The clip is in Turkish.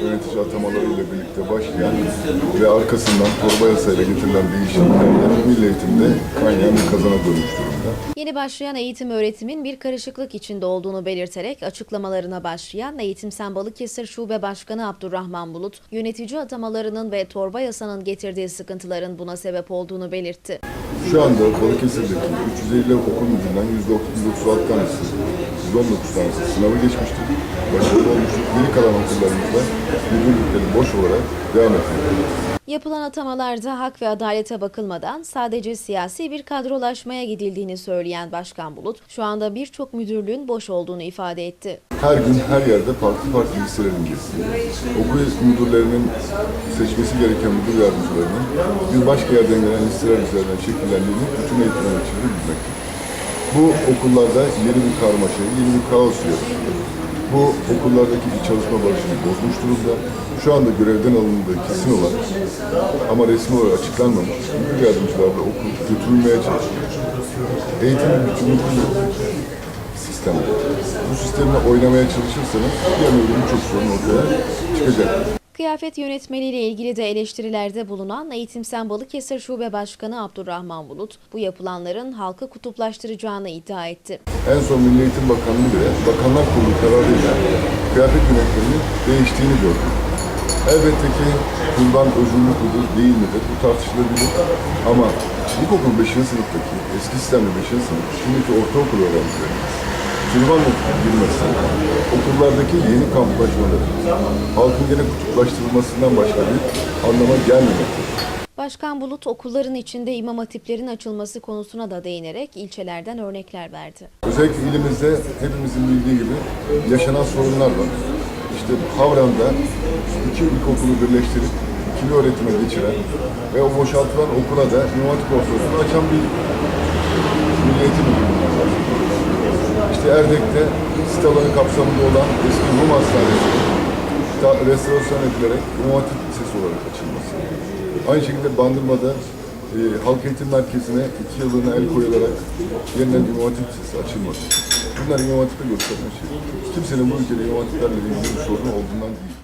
Yönetici atamalarıyla birlikte başlayan ve arkasından torba yasayla getirilen değişikliklerle milli eğitimde kaynayan bir kazana dönmüş durumda. Yeni başlayan eğitim öğretimin bir karışıklık içinde olduğunu belirterek açıklamalarına başlayan Eğitimsen Balıkesir Şube Başkanı Abdurrahman Bulut, yönetici atamalarının ve torba yasanın getirdiği sıkıntıların buna sebep olduğunu belirtti. Şu anda Balıkesir'deki 350 okul müdüründen 136 tanesi, 119 tanesi sınavı geçmiştir. Başarılı olmuştur. Geri kalan okullarımızda müdürlükleri boş olarak devam etmektedir. Yapılan atamalarda hak ve adalete bakılmadan sadece siyasi bir kadrolaşmaya gidildiğini söyleyen Başkan Bulut, şu anda birçok müdürlüğün boş olduğunu ifade etti. Her gün her yerde farklı farklı listelerin geçtiği, okul müdürlerinin seçmesi gereken müdür yardımcılarının bir başka yerden gelen listeler üzerinden şekillendiğini bütün eğitim öğreticileri bilmektedir. Bu okullarda yeni bir karmaşa, yeni bir kaos yaratıyor. Bu okullardaki çalışma barışını bozmuş durumda. Şu anda görevden alındığı kesin olan ama resmi olarak açıklanmamış müdür yardımcılar da okul götürülmeye çalışıyor. Eğitim bütünlüğü sistem. Bu sistemle oynamaya çalışırsanız bir an önce birçok sorun ortaya çıkacak. Kıyafet yönetmeliğiyle ilgili de eleştirilerde bulunan Eğitimsen Balıkesir Şube Başkanı Abdurrahman Bulut, bu yapılanların halkı kutuplaştıracağını iddia etti. En son Milli Eğitim Bakanlığı bile Bakanlar Kurulu kararıyla kıyafet yönetmeliğinin değiştiğini gördük. Elbette ki kurban özürlük müdür, değil midir bu tartışılabilir ama ilkokul 5. sınıftaki, eski sistemli 5. sınıf, şimdiki ortaokul öğrencileri Türban girmesi, okullardaki yeni kamplaşmaları, halkın gene kutuplaştırılmasından başka bir anlama gelmemektedir. Başkan Bulut okulların içinde imam hatiplerin açılması konusuna da değinerek ilçelerden örnekler verdi. Özellikle ilimizde hepimizin bildiği gibi yaşanan sorunlar var. İşte Havran'da iki ilkokulu birleştirip ikili öğretime geçiren ve o boşaltılan okula da İmam Hatip açan bir Milli Eğitim Müdürlüğü var. İşte Erdek'te sit alanı kapsamında olan eski Rum Hastanesi ta- restorasyon edilerek İmam Hatip Lisesi olarak açılması. Aynı şekilde Bandırma'da e, Halk Eğitim Merkezi'ne iki yıllığına el koyularak yeniden İmam Hatip Lisesi açılması. Bunlar İmam Hatip'e gösteren şey. Kimsenin bu ülkede İmam Hatiplerle ilgili bir sorunu olduğundan değil.